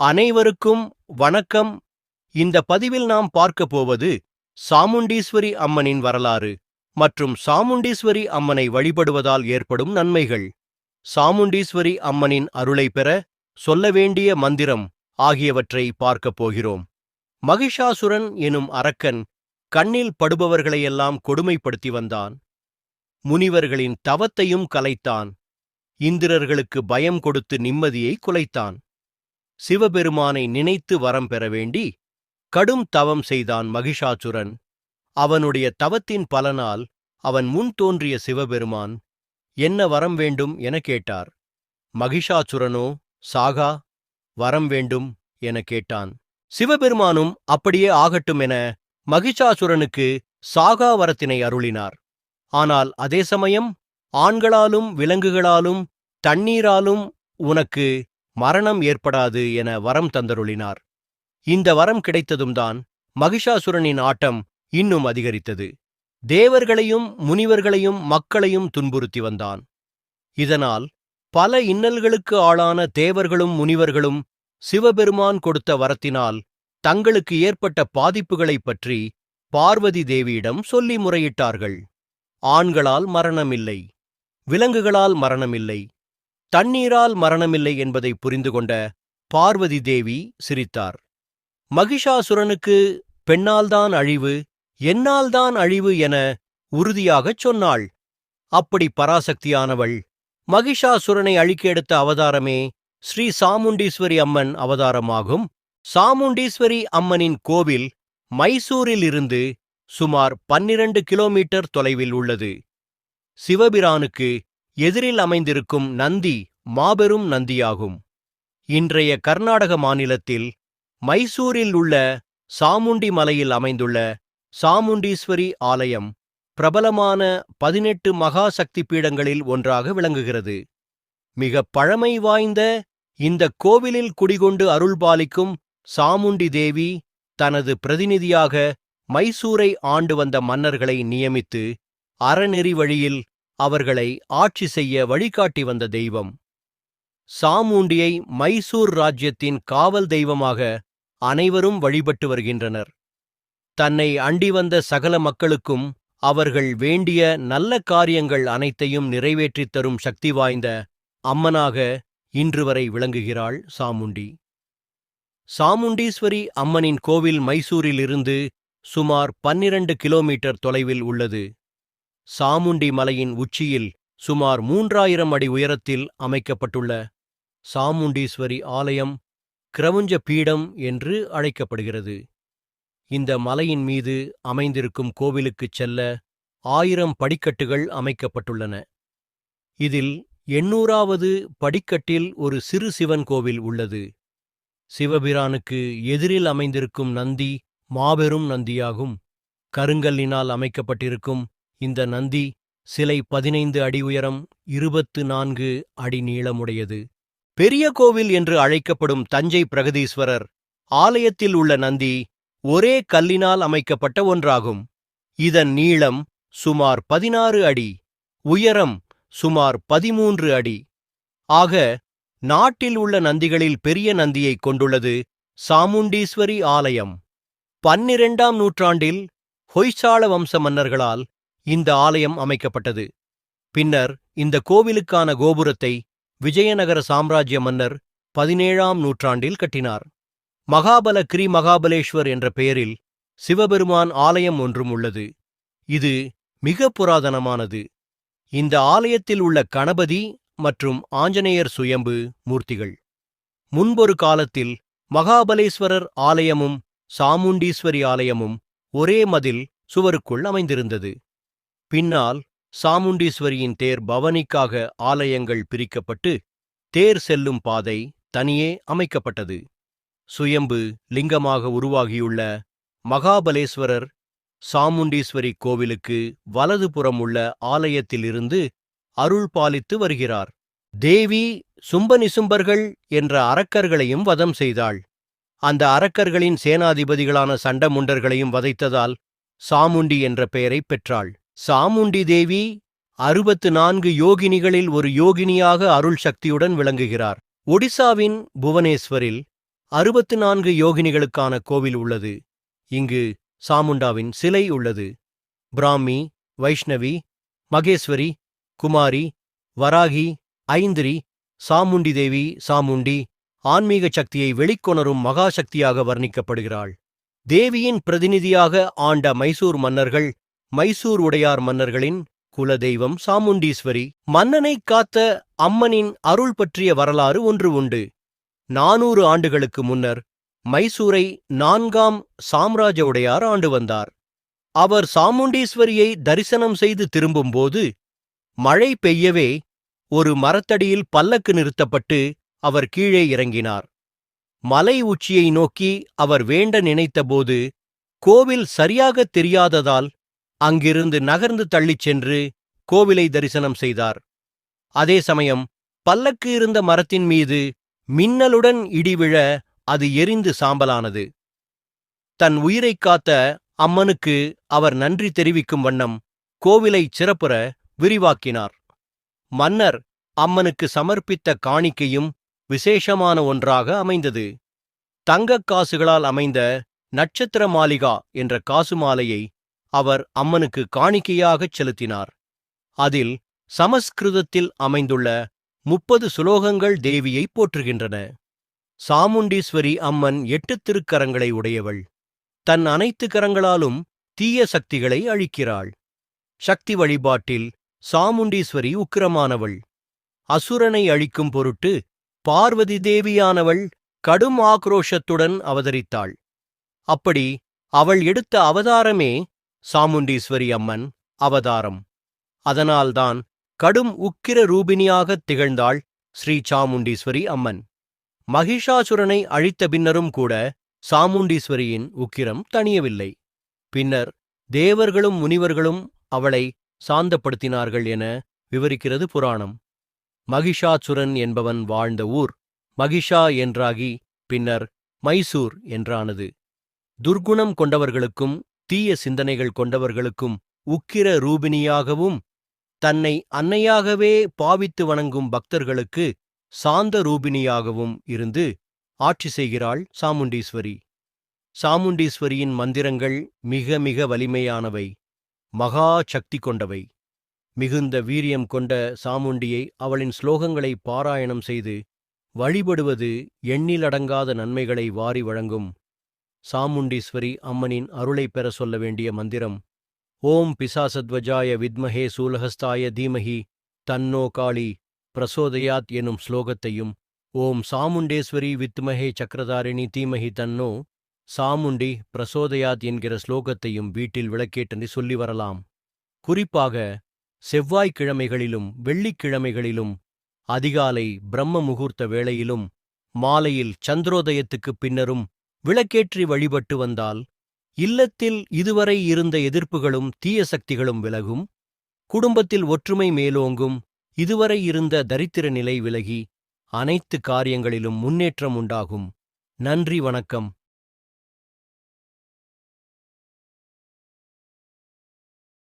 அனைவருக்கும் வணக்கம். இந்த பதிவில் நாம் பார்க்க போவது சாமுண்டீஸ்வரி அம்மனின் வரலாறு மற்றும் சாமுண்டீஸ்வரி அம்மனை வழிபடுவதால் ஏற்படும் நன்மைகள். சாமுண்டீஸ்வரி அம்மனின் அருளை பெற சொல்ல வேண்டிய மந்திரம் ஆகியவற்றை பார்க்கப் போகிறோம். மகிஷாசுரன் எனும் அரக்கன் கண்ணில் படுபவர்களையெல்லாம் கொடுமைப்படுத்தி வந்தான். முனிவர்களின் தவத்தையும் கலைத்தான். இந்திரர்களுக்கு பயம் கொடுத்து நிம்மதியை குலைத்தான். சிவபெருமானை நினைத்து வரம் பெற வேண்டி கடும் தவம் செய்தான் மகிஷாசுரன். அவனுடைய தவத்தின் பலனால் அவன் முன் தோன்றிய சிவபெருமான் என்ன வரம் வேண்டும் என கேட்டார். மகிஷாசுரனோ சாகா வரம் வேண்டும் என கேட்டான். சிவபெருமானும் அப்படியே ஆகட்டும் என மகிஷாசுரனுக்கு சாகா வரத்தினை அருளினார். ஆனால் அதே சமயம் ஆண்களாலும் விலங்குகளாலும் தண்ணீராலும் உனக்கு மரணம் ஏற்படாது என வரம் தந்தருளினார். இந்த வரம் கிடைத்ததும்தான் மகிஷாசுரனின் ஆட்டம் இன்னும் அதிகரித்தது. தேவர்களையும் முனிவர்களையும் மக்களையும் துன்புறுத்தி வந்தான். இதனால் பல இன்னல்களுக்கு ஆளான தேவர்களும் முனிவர்களும் சிவபெருமான் கொடுத்த வரத்தினால் தங்களுக்கு ஏற்பட்ட பாதிப்புகளைப் பற்றி பார்வதி தேவியிடம் சொல்லி முறையிட்டார்கள். ஆண்களால் மரணமில்லை. விலங்குகளால் மரணமில்லை. தண்ணீரால் மரணமில்லை என்பதை புரிந்து கொண்ட பார்வதி தேவி சிரித்தார். மகிஷாசுரனுக்கு பெண்ணால்தான் அழிவு என்னால்தான் அழிவு என உறுதியாகச் சொன்னாள். அப்படி பராசக்தியானவள் மகிஷாசுரனை அழிக்க எடுத்த அவதாரமே ஸ்ரீ சாமுண்டீஸ்வரி அம்மன் அவதாரமாகும். சாமுண்டீஸ்வரி அம்மனின் கோவில் மைசூரில் இருந்து சுமார் பன்னிரண்டு கிலோமீட்டர் தொலைவில் உள்ளது. சிவபிரானுக்கு எதிரில் அமைந்திருக்கும் நந்தி மாபெரும் நந்தியாகும். இன்றைய கர்நாடக மாநிலத்தில் மைசூரில் உள்ள சாமுண்டி மலையில் அமைந்துள்ள சாமுண்டீஸ்வரி ஆலயம் பிரபலமான பதினெட்டு மகா சக்தி பீடங்களில் ஒன்றாக விளங்குகிறது. மிக பழமை வாய்ந்த இந்த கோவிலில் குடிகொண்டு அருள்பாலிக்கும் சாமுண்டி தேவி தனது பிரதிநிதியாக மைசூரை ஆண்டு வந்த மன்னர்களை நியமித்து அறநெறி வழியில் அவர்களை ஆட்சி செய்ய வழிகாட்டி வந்த தெய்வம். சாமுண்டியை மைசூர் ராஜ்யத்தின் காவல் தெய்வமாக அனைவரும் வழிபட்டு வருகின்றனர். தன்னை அண்டி வந்த சகல மக்களுக்கும் அவர்கள் வேண்டிய நல்ல காரியங்கள் அனைத்தையும் நிறைவேற்றித் தரும் சக்தி வாய்ந்த அம்மனாக இன்று வரை விளங்குகிறாள் சாமுண்டி. சாமுண்டீஸ்வரி அம்மனின் கோவில் மைசூரிலிருந்து சுமார் பன்னிரண்டு கிலோமீட்டர் தொலைவில் உள்ளது. சாமுண்டி மலையின் உச்சியில் சுமார் மூன்றாயிரம் அடி உயரத்தில் அமைக்கப்பட்டுள்ள சாமுண்டீஸ்வரி ஆலயம் கிரவுஞ்ச பீடம் என்று அழைக்கப்படுகிறது. இந்த மலையின் மீது அமைந்திருக்கும் கோவிலுக்குச் செல்ல ஆயிரம் படிக்கட்டுகள் அமைக்கப்பட்டுள்ளன. இதில் எண்ணூறாவது படிக்கட்டில் ஒரு சிறு சிவன் கோவில் உள்ளது. சிவபிரானுக்கு எதிரில் அமைந்திருக்கும் நந்தி மாபெரும் நந்தியாகும். கருங்கல்லினால் அமைக்கப்பட்டிருக்கும் இந்த நந்தி சிலை பதினைந்து அடி உயரம் இருபத்து நான்கு அடி நீளமுடையது. பெரிய கோவில் என்று அழைக்கப்படும் தஞ்சை பிரகதீஸ்வரர் ஆலயத்தில் உள்ள நந்தி ஒரே கல்லினால் அமைக்கப்பட்ட ஒன்றாகும். இதன் நீளம் சுமார் பதினாறு அடி உயரம் சுமார் பதிமூன்று அடி. ஆக நாட்டில் உள்ள நந்திகளில் பெரிய நந்தியைக் கொண்டுள்ளது சாமுண்டீஸ்வரி ஆலயம். பன்னிரெண்டாம் நூற்றாண்டில் ஹொய்சாள வம்ச மன்னர்களால் இந்த ஆலயம் அமைக்கப்பட்டது. பின்னர் இந்த கோவிலுக்கான கோபுரத்தை விஜயநகர சாம்ராஜ்ய மன்னர் பதினேழாம் நூற்றாண்டில் கட்டினார். மகாபல கிரி மகாபலேஸ்வர் என்ற பெயரில் சிவபெருமான் ஆலயம் ஒன்றும் உள்ளது. இது மிக புராதனமானது. இந்த ஆலயத்தில் உள்ள கணபதி மற்றும் ஆஞ்சநேயர் சுயம்பு மூர்த்திகள். முன்பொரு காலத்தில் மகாபலேஸ்வரர் ஆலயமும் சாமுண்டீஸ்வரி ஆலயமும் ஒரே மதில் சுவருக்குள் அமைந்திருந்தது. பின்னால் சாமுண்டீஸ்வரியின் தேர் பவனிக்காக ஆலயங்கள் பிரிக்கப்பட்டு தேர் செல்லும் பாதை தனியே அமைக்கப்பட்டது. சுயம்பு லிங்கமாக உருவாகியுள்ள மகாபலேஸ்வரர் சாமுண்டீஸ்வரி கோவிலுக்கு வலதுபுறம் உள்ள ஆலயத்திலிருந்து அருள் பாலித்து வருகிறார். தேவி சும்பனிசும்பர்கள் என்ற அரக்கர்களையும் வதம் செய்தாள். அந்த அரக்கர்களின் சேனாதிபதிகளான சண்டமுண்டர்களையும் வதைத்ததால் சாமுண்டி என்ற பெயரைப் பெற்றாள். சாமுண்டி தேவி அறுபத்து நான்கு யோகினிகளில் ஒரு யோகினியாக அருள் சக்தியுடன் விளங்குகிறார். ஒடிசாவின் புவனேஸ்வரில் அறுபத்து நான்கு யோகினிகளுக்கான கோவில் உள்ளது. இங்கு சாமுண்டாவின் சிலை உள்ளது. பிராமி வைஷ்ணவி மகேஸ்வரி குமாரி வராகி ஐந்திரி சாமுண்டி தேவி சாமுண்டி ஆன்மீக சக்தியை வெளிக்கொணரும் மகாசக்தியாக வர்ணிக்கப்படுகிறாள். தேவியின் பிரதிநிதியாக ஆண்ட மைசூர் மன்னர்கள் மைசூர் உடையார் மன்னர்களின் குலதெய்வம் சாமுண்டீஸ்வரி. மன்னனை காத்த அம்மனின் அருள் பற்றிய வரலாறு ஒன்று உண்டு. நானூறு ஆண்டுகளுக்கு முன்னர் மைசூரை நான்காம் சாம்ராஜ உடையார் ஆண்டு வந்தார். அவர் சாமுண்டீஸ்வரியை தரிசனம் செய்து திரும்பும்போது மழை பெய்யவே ஒரு மரத்தடியில் பல்லக்கு நிறுத்தப்பட்டு அவர் கீழே இறங்கினார். மலை உச்சியை நோக்கி அவர் வேண்ட நினைத்தபோது கோவில் சரியாகத் தெரியாததால் அங்கிருந்து நகர்ந்து தள்ளிச் சென்று கோவிலை தரிசனம் செய்தார். அதே சமயம் பல்லக்கு இருந்த மரத்தின் மீது மின்னலுடன் இடிவிழ அது எரிந்து சாம்பலானது. தன் உயிரைக் காத்த அம்மனுக்கு அவர் நன்றி தெரிவிக்கும் வண்ணம் கோவிலை சிறப்புற விரிவாக்கினார். மன்னர் அம்மனுக்கு சமர்ப்பித்த காணிக்கையும் விசேஷமான ஒன்றாக அமைந்தது. தங்கக் காசுகளால் அமைந்த நட்சத்திர மாளிகா என்ற காசு மாலையை அவர் அம்மனுக்கு காணிக்கையாகச் செலுத்தினார். அதில் சமஸ்கிருதத்தில் அமைந்துள்ள முப்பது சுலோகங்கள் தேவியை போற்றுகின்றன. சாமுண்டீஸ்வரி அம்மன் எட்டு திருக்கரங்களை உடையவள். தன் அனைத்து கரங்களாலும் தீய சக்திகளை அழிக்கிறாள். சக்தி வழிபாட்டில் சாமுண்டீஸ்வரி உக்கிரமானவள். அசுரனை அழிக்கும் பொருட்டு பார்வதி தேவியானவள் கடும் ஆக்ரோஷத்துடன் அவதரித்தாள். அப்படி அவள் எடுத்த அவதாரமே சாமுண்டீஸ்வரி அம்மன் அவதாரம். அதனால்தான் கடும் உக்கிர ரூபிணியாகத் திகழ்ந்தாள் ஸ்ரீ சாமுண்டீஸ்வரி அம்மன். மகிஷாசுரனை அழித்த பின்னரும் கூட சாமுண்டீஸ்வரியின் உக்கிரம் தணியவில்லை. பின்னர் தேவர்களும் முனிவர்களும் அவளை சாந்தப்படுத்தினார்கள் என விவரிக்கிறது புராணம். மகிஷாசுரன் என்பவன் வாழ்ந்த ஊர் மகிஷா என்றாகி பின்னர் மைசூர் என்றானது. துர்க்குணம் கொண்டவர்களுக்கும் தீய சிந்தனைகள் கொண்டவர்களுக்கும் உக்கிர ரூபிணியாகவும் தன்னை அன்னையாகவே பாவித்து வணங்கும் பக்தர்களுக்கு சாந்த ரூபிணியாகவும் இருந்து ஆட்சி செய்கிறாள் சாமுண்டீஸ்வரி. சாமுண்டீஸ்வரியின் மந்திரங்கள் மிக மிக வலிமையானவை மகா சக்தி கொண்டவை. மிகுந்த வீரியம் கொண்ட சாமுண்டியை அவளின் ஸ்லோகங்களை பாராயணம் செய்து வழிபடுவது எண்ணிலடங்காத நன்மைகளை வாரி வழங்கும் சாமுண்டீஸ்வரி அம்மனின் அருளைப் பெற சொல்ல வேண்டிய மந்திரம் ஓம் பிசாசத்வஜாய வித்மஹே சூலஹஸ்தாய தீமஹி தன்னோ காளி பிரசோதயாத் எனும் ஸ்லோகத்தையும் ஓம் சாமுண்டேஸ்வரி வித்மஹே சக்கரதாரிணி தீமஹி தன்னோ சாமுண்டி பிரசோதயாத் என்கிற ஸ்லோகத்தையும் வீட்டில் விளக்கேட்டனை சொல்லி வரலாம். குறிப்பாக செவ்வாய்க்கிழமைகளிலும் வெள்ளிக்கிழமைகளிலும் அதிகாலை பிரம்ம முகூர்த்த வேளையிலும் மாலையில் சந்திரோதயத்துக்குப் பின்னரும் விளக்கேற்றி வழிபட்டு வந்தால் இல்லத்தில் இதுவரை இருந்த எதிர்ப்புகளும் தீய சக்திகளும் விலகும் குடும்பத்தில் ஒற்றுமை மேலோங்கும் இதுவரை இருந்த தரித்திர நிலை விலகி அனைத்து காரியங்களிலும் முன்னேற்றம் உண்டாகும். நன்றி வணக்கம்.